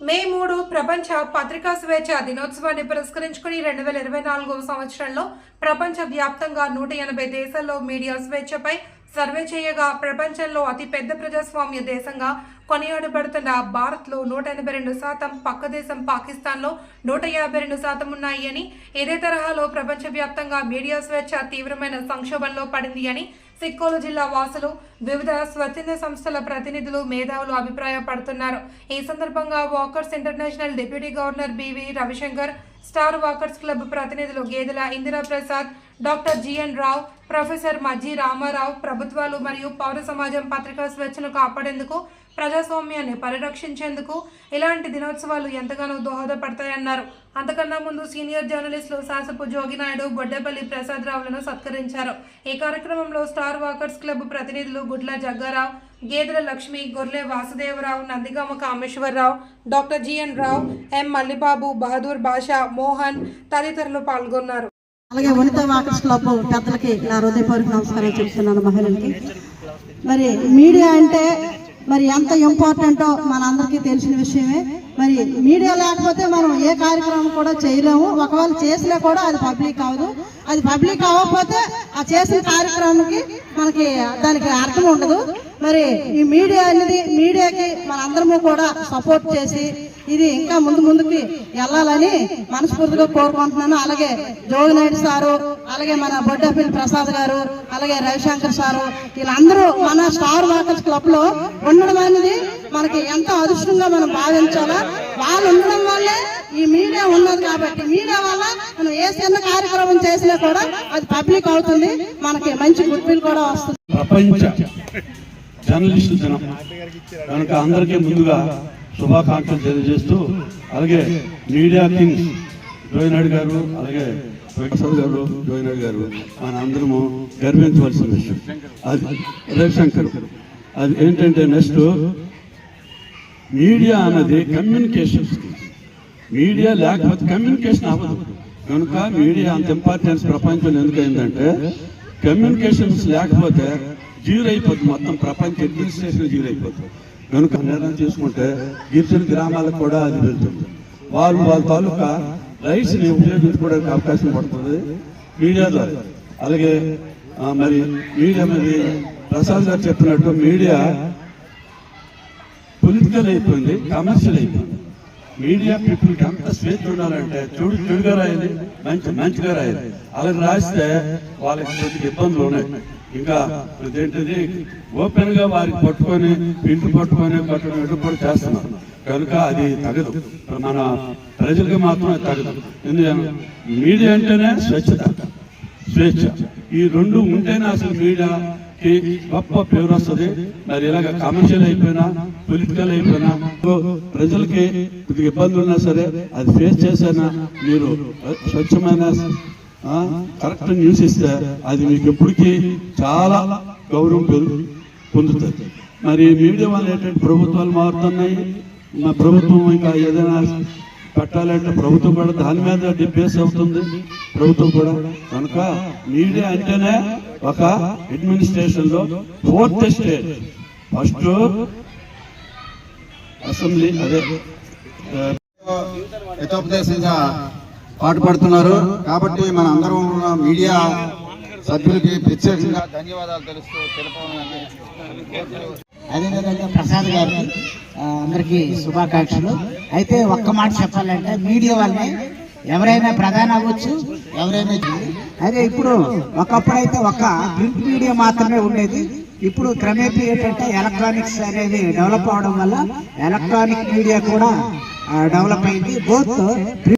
మే మూడు ప్రపంచ పత్రికా స్వేచ్ఛ దినోత్సవాన్ని పురస్కరించుకుని రెండు వేల ఇరవై నాలుగవ సంవత్సరంలో ప్రపంచ వ్యాప్తంగా నూట ఎనభై దేశాల్లో మీడియా స్వేచ్ఛపై సర్వే చేయగా ప్రపంచంలో అతిపెద్ద ప్రజాస్వామ్య దేశంగా కొనియాడబడుతున్న భారత్లో నూట ఎనభై రెండు శాతం పక్క దేశం పాకిస్తాన్లో నూట యాభై రెండు శాతం ఉన్నాయి అని ఇదే తరహాలో ప్రపంచవ్యాప్తంగా మీడియా స్వేచ్ఛ తీవ్రమైన సంక్షోభంలో పడింది అని సిక్కోలు జిల్లా వాసులు వివిధ స్వచ్ఛంద సంస్థల ప్రతినిధులు మేధావులు అభిప్రాయపడుతున్నారు. ఈ సందర్భంగా walkers international deputy governor BV Ravishankar star walkers club ప్రతినిధులు Gedela Indira Prasad doctor GN Rao professor Majji Ramarao ప్రభుత్వాలు మరియు పౌర సమాజం పత్రికా స్వేచ్ఛను కాపాడేందుకు ప్రజాస్వామ్యాన్ని పరిరక్షించేందుకు ఇలాంటి దినోత్సవాలు ఎంతగానో దోహదపడతాయన్నారు. అంతకన్నా ముందు సీనియర్ జర్నలిస్టులు శాసపు జోగినాయుడు బొడ్డేపల్లి ప్రసాద్ రావులను సత్కరించారు. ఈ కార్యక్రమంలో స్టార్ వాకర్స్ క్లబ్ ప్రతినిధులు Gudla Jaggarao Gedela Lakshmi Gorle Vasudevarao Nandigama Kameswararao doctor GN Rao M Mallibabu Bahadur Basha Mohan తదితరులు పాల్గొన్నారు. అలాగే వనిత వాకర్స్ క్లబ్ పెద్దలకి నా హృదయపూర్వక నమస్కారం చెప్తున్నాను మహిళలకి. మరి మీడియా అంటే మరి ఎంత ఇంపార్టెంటో మనందరికీ తెలిసిన విషయమే. మరి మీడియా లేకపోతే మనం ఏ కార్యక్రమం కూడా చేయలేము. ఒకవేళ చేసినా కూడా అది పబ్లిక్ అవ్వదు అది పబ్లిక్ అవ్వకపోతే ఆ చేసిన కార్యక్రమానికి మనకి దానికి అర్థం ఉండదు. మరి ఈ మీడియా అనేది మీడియాకి మనందరము కూడా సపోర్ట్ చేసి ఇది ఇంకా ముందు ముందుకి వెళ్ళాలని మనస్ఫూర్తిగా కోరుకుంటున్నాను. అలాగే జోగినాయుడు సారు అలాగే మన బొడ్డపల్లి ప్రసాద్ గారు అలాగే రవిశంకర్ సారు వీళ్ళందరూ మన స్టార్ వాకర్స్ క్లబ్లో ఉండడం అనేది మనకి ఎంతో అదృష్టంగా మనం భావించాలా? వాళ్ళు ఉండడం వల్లే ఈ మీడియా ఉన్నది కాబట్టి మీడియా వల్ల మనం ఏ చిన్న కార్యక్రమం చేసినా కూడా అది పబ్లిక్ అవుతుంది. మనకి మంచి గుర్తింపు కూడా వస్తుంది. ప్రపంచ జర్నలిస్టు జనం కనుక అందరికీ ముందుగా శుభాకాంక్షలు తెలియజేస్తూ అలాగే మీడియా కింగ్ జోయినాడు గారు అలాగే ప్రసాద్ గారు జోయినాడు గారు మన అందరము గర్వించవలసిన విషయం. అది రవిశంకర్ అది ఏంటంటే నెక్స్ట్ మీడియా అన్నది కమ్యూనికేషన్ స్కిల్స్ మీడియా లేకపోతే కమ్యూనికేషన్ అవ్వదు. కనుక మీడియా అంత ఇంపార్టెన్స్ ప్రపంచంలో ఎందుకైందంటే కమ్యూనికేషన్స్ లేకపోతే జీరో అయిపోతుంది మొత్తం ప్రపంచ అడ్మినిస్ట్రేషన్ జీరో అయిపోతుంది కనుక నిర్ణయం తీసుకుంటే గిరిజన గ్రామాలకు కూడా అది వెళ్తుంది. వాళ్ళు వాళ్ళ తాలూకా రైస్ని ఉపయోగించుకోవడానికి అవకాశం పడుతుంది మీడియా ద్వారా. అలాగే మరి మీడియా మరి ప్రసాద్ గారు చెప్పినట్టు మీడియా పొలిటికల్ అయిపోయింది కమర్షియల్ అయిపోయింది. మీడియా పీపుల్కి అంత స్వేచ్ఛ ఉండాలంటే చెడు చెడుగా రాయాలి మంచి మంచిగా రాయాలి అలా రాస్తే వాళ్ళకి కొద్దిగా ఇబ్బందులు ఉన్నాయి. ఇంకా ఇదేంటిది? ఓపెన్గా వారికి పట్టుకొని ఇంటి పట్టుకొని పట్టుకొని ఇటు కూడా చేస్తున్నారు. కనుక అది తగదు. మన ప్రజలకు మాత్రం తగదు. ఎందుకంటే మీడియా అంటేనే స్వచ్ఛత స్వేచ్ఛ. ఈ రెండు ఉంటేనే అసలు మీడియా కి గొప్ప పేరు వస్తుంది. మరి ఇలాగ కమర్షియల్ అయిపోయినా పొలిటికల్ అయిపోయినా ప్రజలకి కొద్దిగా ఇబ్బందులు ఉన్నా సరే అది ఫేస్ చేసినా మీరు స్వచ్ఛమైన కరెక్ట్ న్యూస్ ఇస్తే అది మీకు ఎప్పటికీ చాలా గౌరవం పెరుగు పొందుతుంది. మరి మీడియా వల్ల ఏంటంటే ప్రభుత్వాలు మారుతున్నాయి. మా ప్రభుత్వం ఇంకా ఏదైనా పెట్టాలంటే ప్రభుత్వం కూడా దాని మీద డిబేస్ అవుతుంది. ప్రభుత్వం కూడా కనుక మీడియా అంటేనే ఒక అడ్మినిస్ట్రేషన్లో ఫోర్త్ స్టేట్ ఫస్ట్ అసెంబ్లీ అదే uh, హితోపదేశంగా పాటుపడుతున్నారు. కాబట్టి మన అందరం ఉన్న మీడియా సభ్యులకి ప్రత్యేకంగా ధన్యవాదాలు తెలుస్తూ తెలపాలని అదేవిధంగా ప్రసాద్ గారికి అందరికీ శుభాకాంక్షలు. అయితే ఒక్క మాట చెప్పాలంటే మీడియా వాళ్ళని ఎవరైనా ప్రధాన అవ్వచ్చు ఎవరైనా అదే ఇప్పుడు ఒకప్పుడైతే ఒక ప్రింట్ మీడియా మాత్రమే ఉండేది. ఇప్పుడు క్రమేపీ ఏంటంటే ఎలక్ట్రానిక్స్ అనేది డెవలప్ అవడం వల్ల ఎలక్ట్రానిక్ మీడియా కూడా డెవలప్ అయింది. బోత్